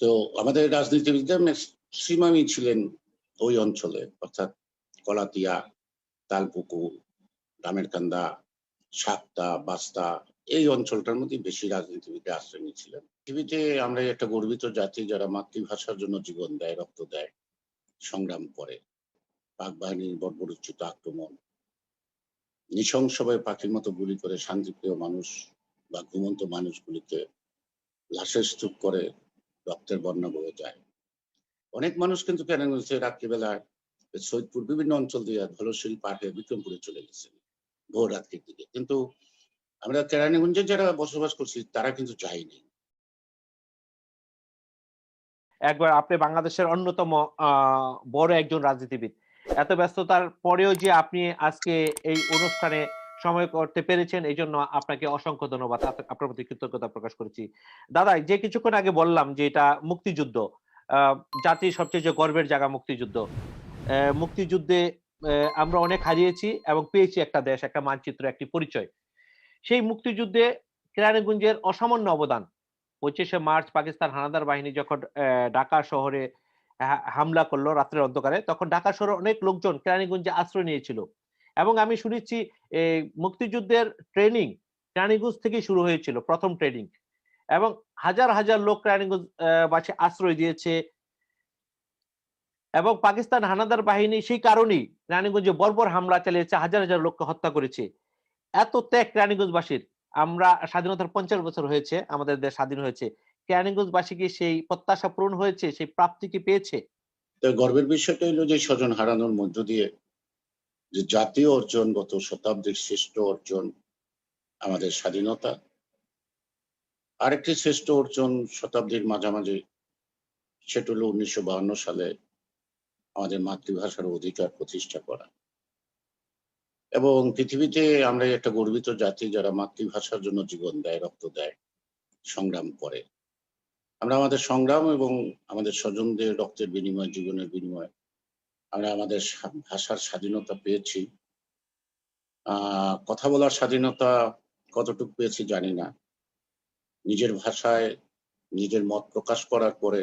তো আমাদের রাজনীতিবিদরা ম্যাক্সিমামই ছিলেন ওই অঞ্চলে, অর্থাৎ কলাতিয়া, তালপুকুর, রামেরকান্দা, সাতটা বাস্তা এই অঞ্চলটার মধ্যে বেশি রাজনীতিবিদরা আশ্রয় নিয়েছিলেন পৃথিবীতে আমরা একটা গর্বিত জাতি যারা মাতৃভাষার জন্য জীবন দেয়, রক্ত দেয়, সংগ্রাম করে, পাক বাহিনীর বর্বরোচ্চিত আক্রমণ, নৃশংসভাবে পাখির মতো গুলি করে শান্তিপ্রিয় মানুষ বা ঘুমন্ত মানুষগুলিকে লাশের স্তূপ করে রক্তের বন্যা বয়ে যায়। অনেক মানুষ কিন্তু কেন হচ্ছে রাত্রিবেলায় সৈয়দপুর বিভিন্ন অঞ্চল দিয়ে ধলশীল পার হয়ে বিক্রমপুরে চলে গেছেন ভোর রাত্রির দিকে। কিন্তু আমরা কেরানীগঞ্জে যারা বসবাস করছি, তারা কিন্তু যায়নি। একবার আপনি বাংলাদেশের অন্যতম বড় একজন রাজনীতিবিদ। এত ব্যস্ততার পরেও যে আপনি আজকে এই অনুষ্ঠানে সময় করতে পেরেছেন এই জন্য আপনাকে অসংখ্য ধন্যবাদ। আপনার প্রতি কৃতজ্ঞতা প্রকাশ করেছি। দাদা, যে কিছুক্ষণ আগে বললাম যে এটা মুক্তিযুদ্ধ জাতির সবচেয়ে যে গর্বের জায়গা মুক্তিযুদ্ধ মুক্তিযুদ্ধে আমরা অনেক হারিয়েছি এবং পেয়েছি একটা দেশ, একটা মানচিত্র, একটি পরিচয়। সেই মুক্তিযুদ্ধে কেরানীগঞ্জের অসামান্য অবদান। পঁচিশে মার্চ পাকিস্তান হানাদার বাহিনী যখন ঢাকা শহরে হামলা করল রাত্রের অন্ধকারে, তখন ঢাকা শহরে অনেক লোকজন কেরানীগঞ্জে আশ্রয় নিয়েছিল। এবং আমি শুনেছি মুক্তিযুদ্ধের ট্রেনিং কেরানীগঞ্জ থেকে শুরু হয়েছিল প্রথম ট্রেনিং এবং হাজার হাজার লোক কেরানীগঞ্জ আহ, বাসে আশ্রয় দিয়েছে। এবং পাকিস্তান হানাদার বাহিনী সেই কারণেই রানীগঞ্জে বর্বর হামলা চালিয়েছে হাজার হাজার লোককে হত্যা করেছে। এত ত্যাগ রানীগঞ্জবাসীর আমরা স্বাধীনতার পঞ্চাশ বছর হয়েছে আমাদের দেশ স্বাধীন হয়েছে। কেরানীগঞ্জবাসী কি সেই প্রত্যাশা পূরণ হয়েছে সেই প্রাপ্তি কি পেয়েছে? গর্বের বিষয়টা হলো যে স্বজন হারানোর মধ্য দিয়ে যে জাতীয় অর্জন গত শতাব্দীর শ্রেষ্ঠ অর্জন আমাদের স্বাধীনতা। আরেকটি শ্রেষ্ঠ অর্জন শতাব্দীর মাঝামাঝি, সেটা হলো উনিশশো সালে আমাদের মাতৃভাষার অধিকার প্রতিষ্ঠা করা। এবং পৃথিবীতে আমরা একটা গর্বিত জাতি যারা মাতৃভাষার জন্য জীবন দেয়, রক্ত দেয়, সংগ্রাম করে। আমরা আমাদের সংগ্রাম এবং আমাদের স্বজনদের রক্তের বিনিময়, জীবনের বিনিময় আমরা আমাদের ভাষার স্বাধীনতা পেয়েছি। কথা বলার স্বাধীনতা কতটুকু পেয়েছি জানি না। নিজের ভাষায় নিজের মত প্রকাশ করার পরে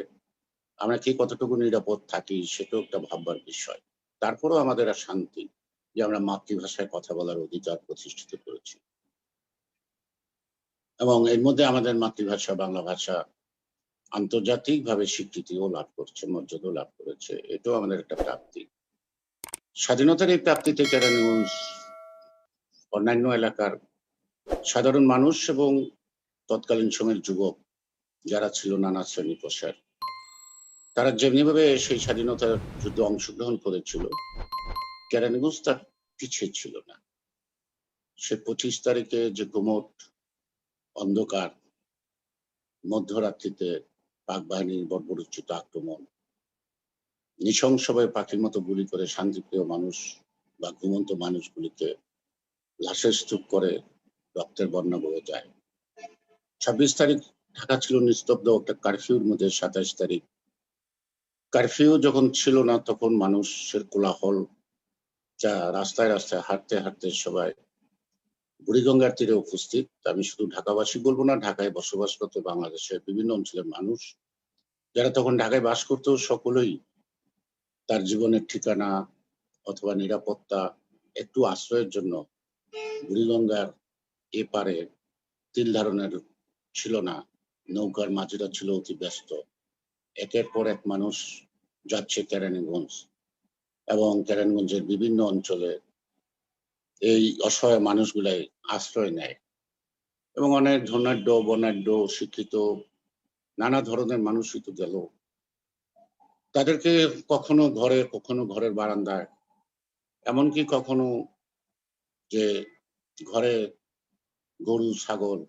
আমরা কি কতটুকু নিরাপদ থাকি সেটাও একটা ভাববার বিষয়। তারপরেও আমাদের আর শান্তি যে আমরা মাতৃভাষায় কথা বলার অধিকার প্রতিষ্ঠিত করেছি। এবং এর মধ্যে আমাদের মাতৃভাষা, বাংলা ভাষা আন্তর্জাতিকভাবে স্বীকৃতিও লাভ করছে, মর্যাদাও লাভ করেছে। এটাও আমাদের একটা প্রাপ্তি। স্বাধীনতার এই প্রাপ্তিতে কেরানীগঞ্জ অন্যান্য এলাকার সাধারণ মানুষ এবং তৎকালীন সময়ের যুবক যারা ছিল নানা শ্রেণি পেশার তারা যেমনিভাবে সেই স্বাধীনতার যুদ্ধে অংশগ্রহণ করেছিল কেরানীগঞ্জ তার পিছিয়ে ছিল না। সে পঁচিশ তারিখে যে গুমট, অন্ধকার, মধ্যরাত্রিতে পাক বাহিনীর বর্বরোচ্চিত আক্রমণ। নৃশংসভাবে পাখির মতো গুলি করে শান্তিপ্রিয় মানুষ বা ঘুমন্ত মানুষগুলিকে লাশের স্তূপ করে রক্তের বন্যা বয়ে যায়। ছাব্বিশ তারিখ ঢাকা ছিল নিস্তব্ধ একটা কারফিউর মধ্যে সাতাইশ তারিখ। কারফিউ যখন ছিল না তখন মানুষের কোলাহল, যা রাস্তায় রাস্তায় হাঁটতে হাঁটতে সবাই বুড়িগঙ্গার তীরে উপস্থিত। আমি শুধু ঢাকাবাসী বলব না, ঢাকায় বসবাসরত বাংলাদেশের বিভিন্ন অঞ্চলের মানুষ। যারা তখন ঢাকায় বাস করতো, সকলেই তার জীবনের ঠিকানা অথবা নিরাপত্তা একটু আশ্রয়ের জন্য বুড়িগঙ্গার এপারে তিল ধারণের ছিল না, নৌকার মাঝিরা ছিল অতি ব্যস্ত। একের পর এক মানুষ যাচ্ছে কেরানীগঞ্জ এবং কেরানীগঞ্জের বিভিন্ন অঞ্চলে এই অসহায় মানুষগুলাই আশ্রয় নেয়। এবং অনেক ধনাঢ্য বর্ণাঢ্য শিক্ষিত নানা ধরনের মানুষই তো গেল। তাদেরকে কখনো ঘরে, কখনো ঘরের বারান্দায়, এমনকি কখনো যে ঘরে গরু, ছাগল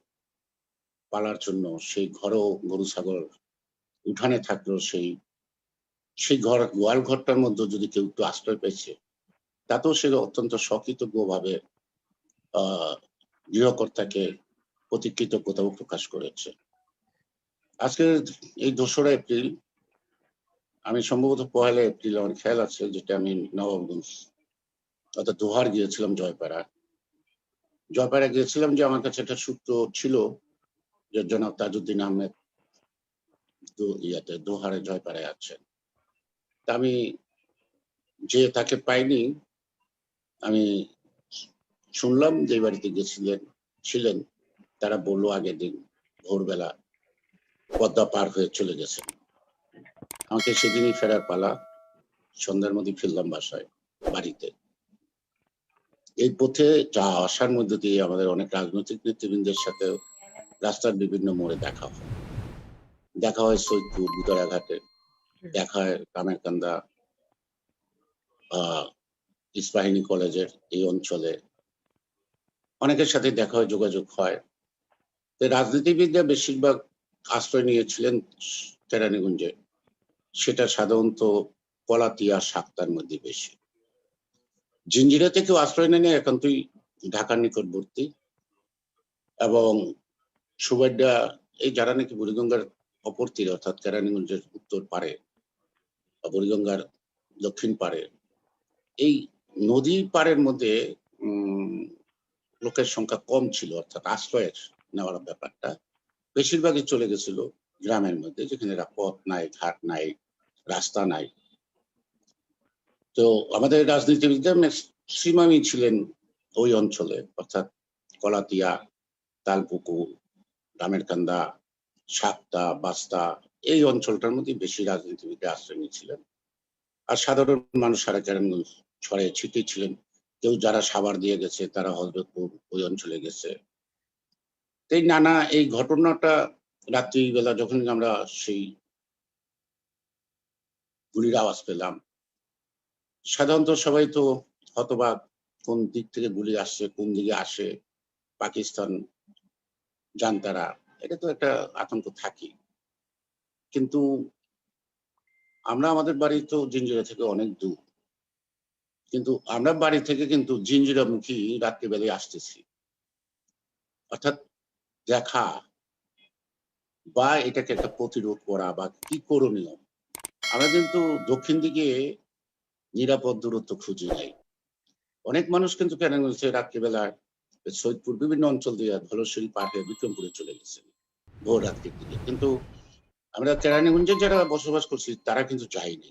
পালার জন্য সেই ঘরেও গরু, ছাগল উঠানে থাকল সেই সেই ঘর, গোয়াল ঘরটার মধ্যে যদি কেউ একটু আশ্রয় পেয়েছে তাতেও সে অত্যন্ত সকৃতজ্ঞ ভাবে আহ গৃহকর্তাকে প্রতি কৃতজ্ঞতাও প্রকাশ করেছে। আজকে এই দোসরা এপ্রিল, আমি সম্ভবত পয়লা এপ্রিল আমার খেয়াল আছে যেটা আমি নবাবগঞ্জ অর্থাৎ দোহার গিয়েছিলাম জয়পাড়া। জয়পাড়া গিয়েছিলাম যে আমার কাছে একটা সূত্র ছিল যে জনাব তাজউদ্দিন আহমেদ ইয়াতে দোহারে জয়পাড়ায় আছেন। তা আমি যে তাকে পাইনি আমি শুনলাম যে বাড়িতে গেছিলেন, ছিলেন, তারা বলল আগের দিন ভোরবেলা পদ্মা পার হয়ে চলে গেছেন। আমাকে সেদিনই ফেরার পালা, সন্ধ্যার মধ্যে ফিরলাম বাসায়, বাড়িতে। এই পথে যা আসার মধ্যে দিয়ে আমাদের অনেক রাজনৈতিক নেতৃবৃন্দের সাথে রাস্তার বিভিন্ন মোড়ে দেখা হয়। দেখা হয় সৈয়দপুর বুদারাঘাটে দেখা হয় কামেরকান্দা আহ ইস্পাহিনী কলেজের এই অঞ্চলে অনেকের সাথে দেখা হয়, যোগাযোগ হয়। রাজনীতিবিদরা বেশিরভাগ আশ্রয় নিয়েছিলেন কেরানীগঞ্জে সেটা সাধারণত পলাতিয়া সাক্তার মধ্যে বেশি। জিঞ্জিরাতে কেউ আশ্রয় নেয়নি, একান্তই ঢাকার নিকটবর্তী। এবং সুবাড্ডা, এই যারা নাকি বুড়িগঙ্গার অপর তীরে অর্থাৎ কেরানীগঞ্জের উত্তর পারে বুড়িগঙ্গার দক্ষিণ পারে এই নদী পাড়ের মধ্যে লোকের সংখ্যা কম ছিল, অর্থাৎ আশ্রয়ের নেওয়ার ব্যাপারটা। বেশিরভাগই চলে গেছিল গ্রামের মধ্যে, যেখানে পথ নাই, ঘাট নাই, রাস্তা নাই। তো আমাদের রাজনীতিবিদরা ম্যাক্সিমামই ছিলেন ওই অঞ্চলে, অর্থাৎ কলাতিয়া, তালপুকুর, রামেরকান্দা সাতটা বাস্তা এই অঞ্চলটার মধ্যে বেশি রাজনীতিবিদরা আশ্রয় নিয়েছিলেন আর সাধারণ মানুষ সারা কেরানগঞ্জ ছড়ে ছিটে ছিলেন। কেউ যারা সাভার দিয়ে গেছে, তারা হজরতপুর ওই অঞ্চলে গেছে। এই নানা, এই ঘটনাটা রাত্রিবেলা যখন আমরা সেই গুলির আওয়াজ পেলাম, সাধারণত সবাই তো হতবাক, কোন দিক থেকে গুলি আসছে, কোন দিকে আসে, পাকিস্তান জানতারা, এটা তো একটা আতঙ্ক থাকি কিন্তু আমরা আমাদের বাড়ি তো জিঞ্জিরা থেকে অনেক দূর। কিন্তু আমরা বাড়ি থেকে কিন্তু জিঞ্জিরামুখী রাত্রিবেলায় আসতেছি। অর্থাৎ দেখা বা এটাকে একটা প্রতিরোধ করা বা কি করণীয়, আমরা কিন্তু দক্ষিণ দিকে নিরাপদ দূরত্ব খুঁজে নাই। অনেক মানুষ কিন্তু কেন হচ্ছে রাত্রিবেলা সৈয়দপুর বিভিন্ন অঞ্চল দিয়ে ধলশিল পার বিক্রমপুরে চলে গেছেন ভোর রাত্রির দিকে। কিন্তু আমরা কেরানীগঞ্জে যারা বসবাস করছি, তারা কিন্তু যায়নি।